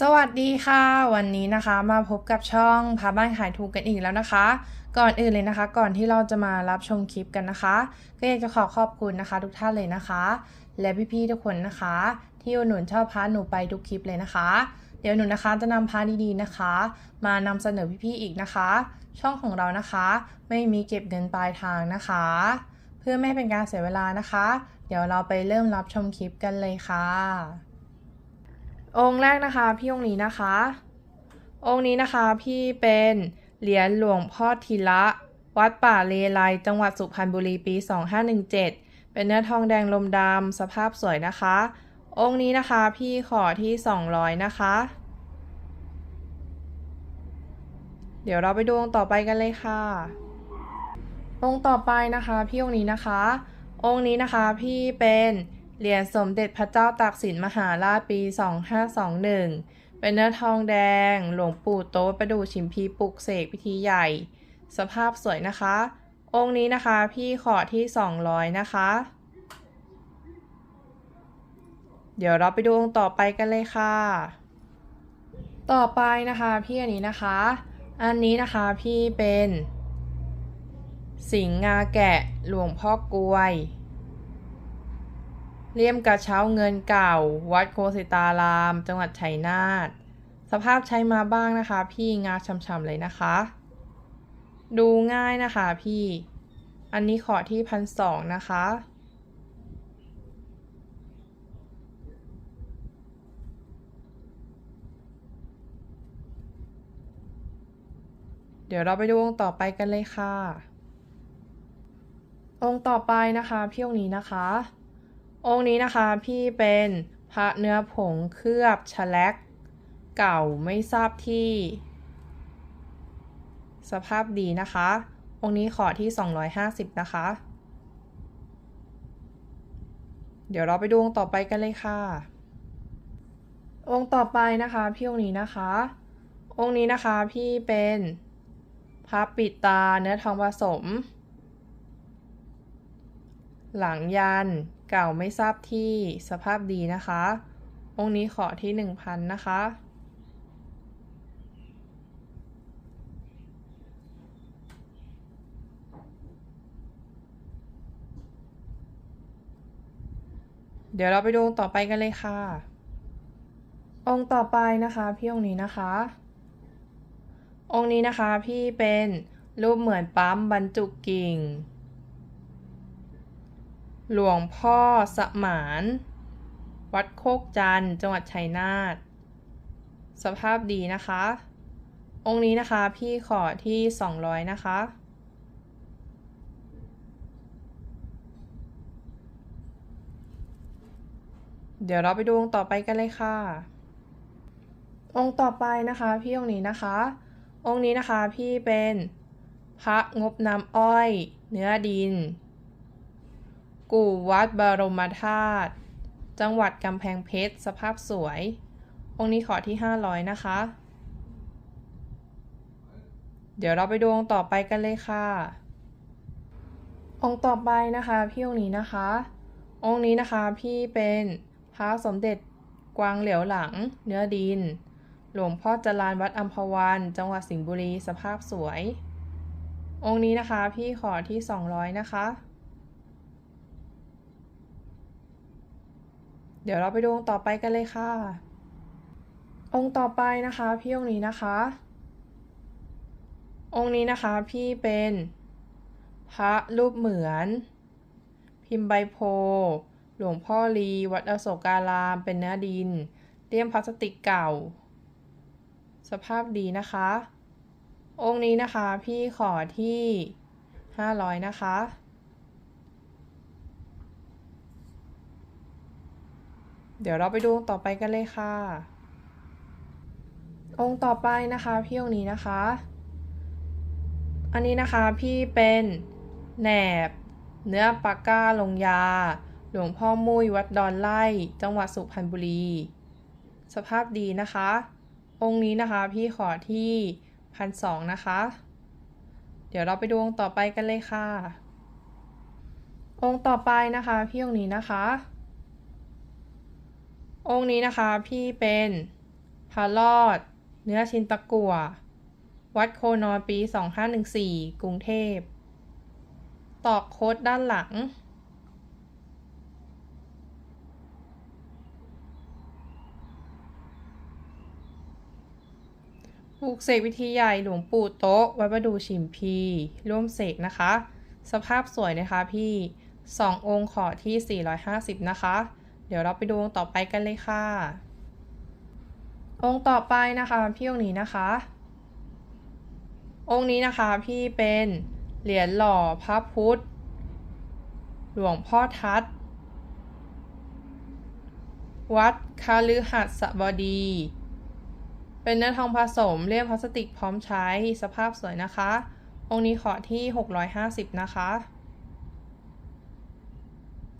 สวัสดีค่ะ วันนี้นะคะมาพบกับช่องพาบ้านขายถูกกันอีกแล้วนะคะ ก่อนอื่นเลยนะคะ ก่อนที่เราจะมารับชมคลิปกันนะคะ ก็อยากจะขอขอบคุณนะคะ ทุกท่านเลยนะคะ และพี่ๆทุกคนนะคะ ที่อุดหนุนชอบพาหนูไปทุกคลิปเลยนะคะ เดี๋ยวหนูนะคะจะนำพาดีๆนะคะ มานำเสนอพี่ๆอีกนะคะ ช่องของเรานะคะ ไม่มีเก็บเงินปลายทางนะคะ เพื่อไม่ให้เป็นการเสียเวลานะคะ เดี๋ยวเราไปเริ่มรับชมคลิปกันเลยค่ะ องค์แรกนะคะพี่องค์นี้นะคะ องค์นี้นะคะพี่เป็นเหรียญหลวงพ่อทีละวัดป่าเลไลจังหวัดสุพรรณบุรีปี 2517 เป็นเนื้อทองแดงลมดำสภาพสวยนะคะ องค์นี้นะคะพี่ขอที่ 200 นะคะ เดี๋ยวเราไปดูองค์ต่อไปกันเลยค่ะ องค์ต่อไปนะคะพี่องค์นี้นะคะ องค์นี้นะคะพี่เป็น เหรียญสมเด็จพระเจ้าตากสินมหาราชปี 2521 เป็นเนื้อทองแดง หลวงปู่โต๊ประดูชิมพีปลุกเสกพิธีใหญ่ สภาพสวยนะคะ องค์นี้นะคะพี่ขอที่ 200 นะคะ เดี๋ยวเราไปดูองค์ต่อไปกันเลยค่ะ ต่อไปนะคะพี่อันนี้นะคะ อันนี้นะคะพี่เป็น สิงห์งาแกะหลวงพ่อกลวย เลี่ยมกระเช้าเงินเก่า วัดโคสิตาราม จังหวัดชัยนาท สภาพใช้มาบ้างนะคะ พี่งาช่ำๆเลยนะคะ ดูง่ายนะคะพี่ อันนี้ขอที่พันสองนะคะ เดี๋ยวเราไปดูองค์ต่อไปกันเลยค่ะ องค์ต่อไปนะคะ พี่องค์นี้นะคะ องค์นี้นะคะพี่เป็นพระเนื้อผงเคลือบฉลัก เก่าไม่ทราบที่ สภาพดีนะคะ องค์นี้ขอที่ 250 นะคะ เดี๋ยวเราไปดูองค์ต่อไปกันเลยค่ะ องค์ต่อไปนะคะพี่องค์นี้นะคะ องค์นี้นะคะพี่เป็นพระปิดตาเนื้อทองผสม หลังยัน เก่าไม่ทราบที่สภาพดีนะคะ องค์นี้ขอที่1,000นะคะ เดี๋ยวเราไปดูองค์ต่อไปกันเลยค่ะ องค์ต่อไปนะคะพี่องค์นี้นะคะ องค์นี้นะคะพี่เป็นรูปเหมือนปั๊มบรรจุกิ่ง หลวงพ่อสมาน วัดโคกจันจังหวัดชัยนาท สภาพดีนะคะ องค์นี้นะคะพี่ขอที่ 200 นะคะ เดี๋ยวเราไปดูองค์ต่อไปกันเลยค่ะ องค์ต่อไปนะคะ พี่องค์นี้นะคะ องค์นี้นะคะพี่เป็นพระงบน้ำอ้อย เนื้อดิน กู่วัดบรมธาตุ จังหวัดกำแพงเพชร สภาพสวย องค์นี้ขอที่ 500 นะคะ เดี๋ยวเราไปดูองค์ต่อไปกันเลยค่ะ องค์ต่อไปนะคะพี่องค์นี้นะคะ องค์นี้นะคะพี่เป็นพระสมเด็จกวางเหลียวหลัง เนื้อดิน หลวงพ่อจรานวัดอัมพวัน จังหวัดสิงห์บุรี สภาพสวย องค์นี้นะคะพี่ขอที่ 200 นะคะ เดี๋ยวเราไปดูองค์ต่อไปกันเลยค่ะ องค์ต่อไปนะคะพี่องค์นี้นะคะ องค์นี้นะคะพี่เป็นพระรูปเหมือน พิมพ์ใบโพหลวงพ่อลีวัดอโศการามเป็นเนื้อดินเลี่ยมพลาสติกเก่า สภาพดีนะคะ องค์นี้นะคะพี่ขอที่ 500 นะคะ เดี๋ยวเราไปดูองค์ต่อไปกันเลยค่ะ องค์ต่อไปนะคะพี่องค์นี้นะคะ อันนี้นะคะพี่เป็นแหนบ เนื้อปากก้าลงยา หลวงพ่อมุ้ยวัดดอนไล่ จังหวัดสุพรรณบุรี สภาพดีนะคะ องค์นี้นะคะพี่ขอที่พันสองนะคะ เดี๋ยวเราไปดูองค์ต่อไปกันเลยค่ะ องค์ต่อไปนะคะพี่องค์นี้นะคะ องค์นี้นะคะพี่เป็นพารอด เนื้อชินตะกัว วัดโคนอนปี 2514 กรุงเทพ ตอกโค้ดด้านหลัง ปลูกเสกวิธีใหญ่หลวงปู่โต๊ะ วัดประดูฉิมพี ร่วมเสกนะคะ สภาพสวยนะคะพี่ 2 องค์ขอที่ 450 นะคะ ดี๋ยวเราไปดูองค์ต่อไปกันเลยค่ะ องค์ต่อไปนะคะพี่องค์นี้นะคะ องค์นี้นะคะพี่เป็นเหรียญหล่อพระพุทธ หลวงพ่อทัดวัดคาลือหัดสบดี เป็นเนื้อทองผสมเรียบพลาสติกพร้อมใช้สภาพสวยนะคะ องค์นี้ขอที่ 650 นะคะ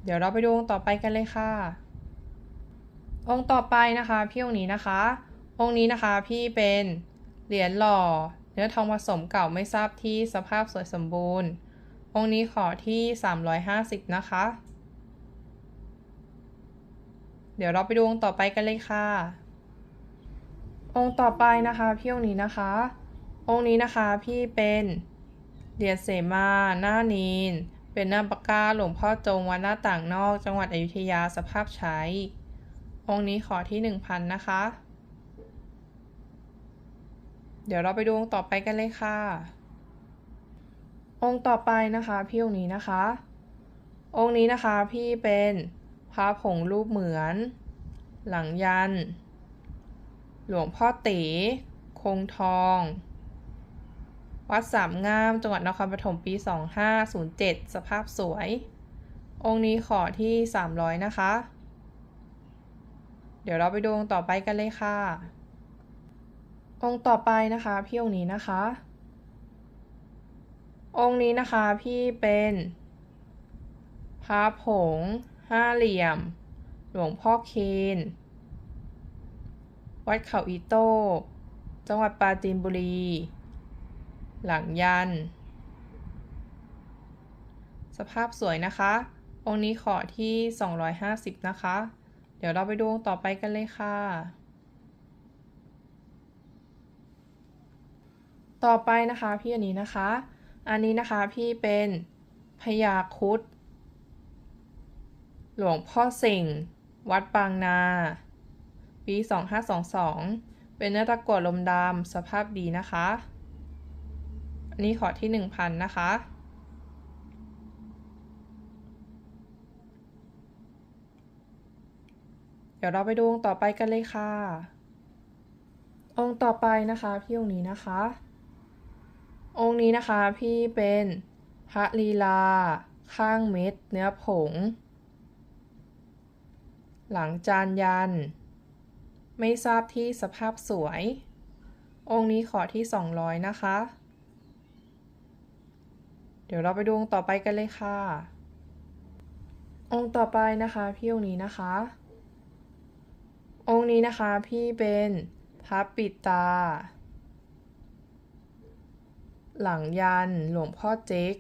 เดี๋ยวเราไปดูองค์ต่อไปกันเลยค่ะ องค์ต่อไปนะคะพี่องค์นี้นะคะ องค์นี้นะคะพี่เป็นเหรียญหล่อ เนื้อทองผสมเก่าไม่ทราบที่สภาพสวยสมบูรณ์ องค์นี้ขอที่ 350 นะคะ เดี๋ยวเราไปดูองค์ต่อไปกันเลยค่ะ องค์ต่อไปนะคะพี่องค์นี้นะคะ องค์นี้นะคะพี่เป็นเหรียญเสมาหน้านีน เป็นหน้าปากกาหลวงพ่อจงวัดหน้าต่างนอก จังหวัดอยุธยาสภาพใช้ องค์นี้ขอที่ 1,000 นะคะ เดี๋ยวเราไปดูองค์ต่อไปกันเลยค่ะ องค์ต่อไปนะคะพี่องค์นี้นะคะ องค์นี้นะคะพี่เป็นพระผงรูปเหมือน หลังยัน หลวงพ่อเต๋คงทอง วัดสามงามจังหวัดนครปฐมปี 2507 สภาพสวย องค์นี้ขอที่ 300 นะคะ เดี๋ยวเราไปดูองค์ต่อไปกันเลยค่ะ องค์ต่อไปนะคะพี่องค์นี้นะคะ องค์นี้นะคะพี่เป็นพระผงห้าเหลี่ยม หลวงพ่อเคน วัดเขาอีโต้ จังหวัดปราจีนบุรี หลังยัน สภาพสวยนะคะ องค์นี้ขอที่ 250 นะคะ เดี๋ยวเราไปดูองค์ต่อไปกันเลยค่ะ ต่อไปนะคะพี่อันนี้นะคะ อันนี้นะคะพี่เป็นพญาคุดหลวงพ่อเสิ่งวัดปางนา ปี 2522 เป็นเนื้อตะกั่วลมดำสภาพดีนะคะ อันนี้ขอที่ 1,000 นะคะ ดี๋ยวเราไปดูองค์ต่อไปกันเลยค่ะ องค์ต่อไปนะคะพี่องค์นี้นะคะ องค์นี้นะคะพี่เป็นพระลีลา ข้างเม็ด เนื้อผง หลังจานยัน ไม่ทราบที่สภาพสวย องค์นี้ขอที่ 200 นะคะ เดี๋ยวเราไปดูองค์ต่อไปกันเลยค่ะ องค์ต่อไปนะคะพี่องค์นี้นะคะ องค์นี้นะคะพี่เป็นพระปิดตา หลังยันหลวงพ่อเจ๊ก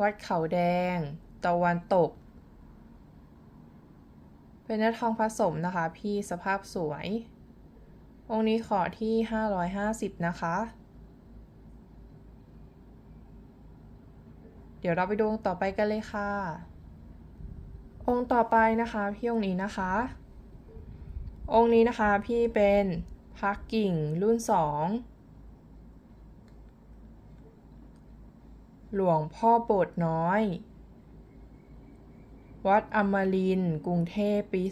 วัดเขาแดง ตะวันตก เป็นเนื้อทองผสมนะคะพี่สภาพสวย องค์นี้ขอที่ 550 นะคะ เดี๋ยวเราไปดูต่อไปกันเลยค่ะ องค์ต่อไปนะคะพี่องค์นี้นะคะ องค์นี้นะคะพี่เป็นพักกิ่งรุ่นสองหลวงพ่อโบสถ์น้อย วัดอมรินกรุงเทพปี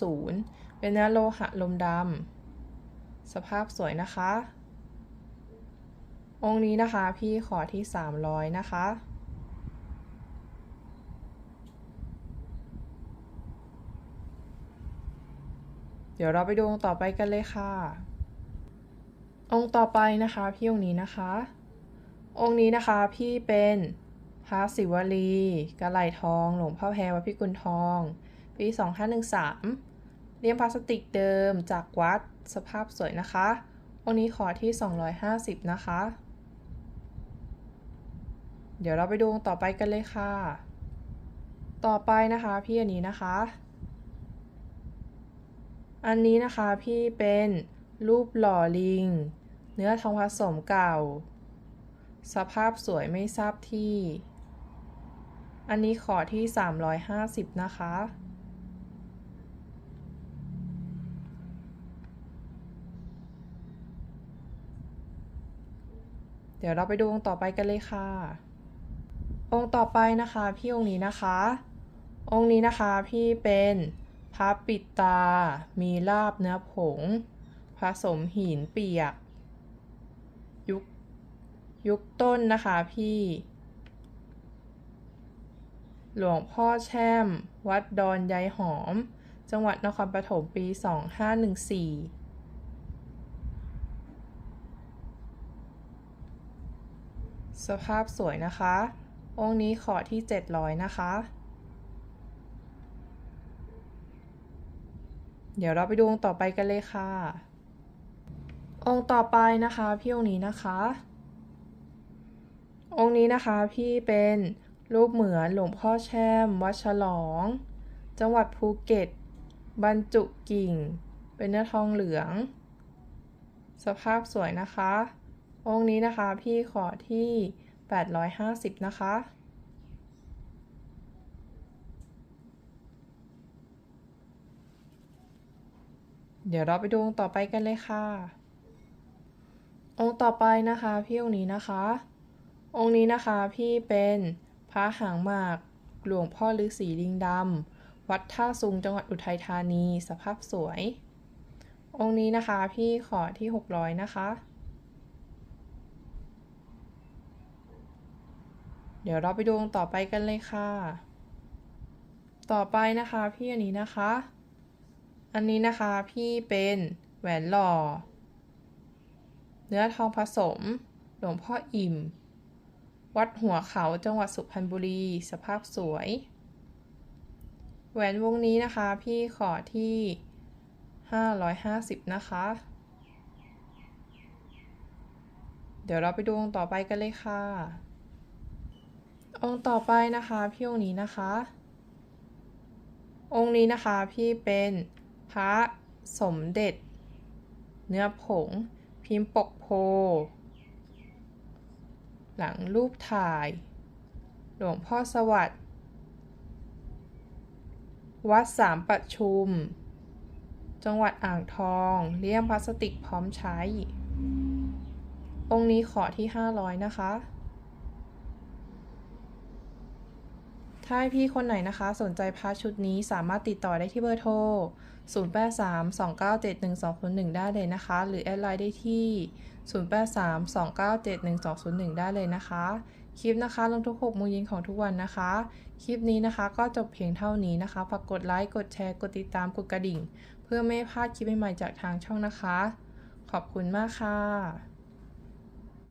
2530 เป็นเนื้อโลหะลมดำสภาพสวยนะคะ องค์นี้นะคะพี่ขอที่ 300 นะคะ ดี๋ยวเราไปดูองค์ต่อไปกันเลยค่ะ องค์ต่อไปนะคะพี่องค์นี้นะคะ องค์นี้นะคะพี่เป็นพระศิวลีกระไหลทอง หลวงพ่อแพรวัดพิกุลทอง ปี2513เลี่ยมพลาสติกเดิมจากวัดสภาพสวยนะคะ องค์นี้ขอที่ 250 นะคะ เดี๋ยวเราไปดูองค์ต่อไปกันเลยค่ะ ต่อไปนะคะพี่อันนี้นะคะ อันนี้นะคะพี่เป็นรูปหล่อลิง เนื้อทองผสมเก่า สภาพสวยไม่ทราบที่ อันนี้ขอที่ 350 นะคะ เดี๋ยวเราไปดูองค์ต่อไปกันเลยค่ะ องค์ต่อไปนะคะ พี่องค์นี้นะคะ องค์นี้นะคะพี่เป็น ระปิดตา มีลาบเนื้อผง ผสมหินเปียก ยุคยุคต้นนะคะพี่ หลวงพ่อแช่ม วัดดอนยายหอม จังหวัดนครปฐมปี 2514สภาพสวยนะคะ องค์นี้ขอที่ 700 นะคะ เดี๋ยวเราไปดูองค์ต่อไปกันเลยค่ะ องค์ต่อไปนะคะพี่องค์นี้นะคะ องค์นี้นะคะพี่เป็นรูปเหมือนหลวงพ่อแช่ม วัดฉลอง จังหวัดภูเก็ต บรรจุกิ่ง เป็นเนื้อทองเหลือง สภาพสวยนะคะ องค์นี้นะคะพี่ขอที่ 850 นะคะ เดี๋ยวเราไปดูองค์ต่อไปกันเลยค่ะ องค์ต่อไปนะคะพี่องค์นี้นะคะ องค์นี้นะคะพี่เป็นพระหางหมากหลวงพ่อฤาษีลิงดำวัดท่าซุงจังหวัดอุทัยธานี สภาพสวย องค์นี้นะคะพี่ขอที่ 600 นะคะ เดี๋ยวเราไปดูองค์ต่อไปกันเลยค่ะ ต่อไปนะคะพี่อันนี้นะคะ อันนี้นะคะพี่เป็นแหวนหล่อ เนื้อทองผสม หลวงพ่ออิ่ม วัดหัวเขาจังหวัดสุพรรณบุรี สภาพสวย แหวนวงนี้นะคะพี่ขอที่ 550 นะคะ เดี๋ยวเราไปดูองค์ต่อไปกันเลยค่ะ องค์ต่อไปนะคะ พี่องค์นี้นะคะ องค์นี้นะคะพี่เป็น พระสมเด็จ เนื้อผง พิมพ์ปกโพ หลังรูปถ่าย หลวงพ่อสวัสดิ์วัดสามประชุม จังหวัดอ่างทองเลี่ยมพลาสติกพร้อมใช้ องค์นี้ขอที่ 500 นะคะ ถ้าพี่คนไหนนะคะ สนใจพาชุดนี้สามารถติดต่อได้ที่เบอร์โทร 0832971201 ได้เลยนะคะ หรือแอดไลน์ได้ที่ 0832971201 ได้เลยนะคะ คลิปนะคะลงทุก6โมงเย็นของทุกวันนะคะ คลิปนี้นะคะก็จบเพียงเท่านี้นะคะ ฝากกดไลค์ กดแชร์ กดติดตาม กดกระดิ่ง เพื่อไม่พลาดคลิปใหม่ๆจากทางช่องนะคะ ขอบคุณมากค่ะ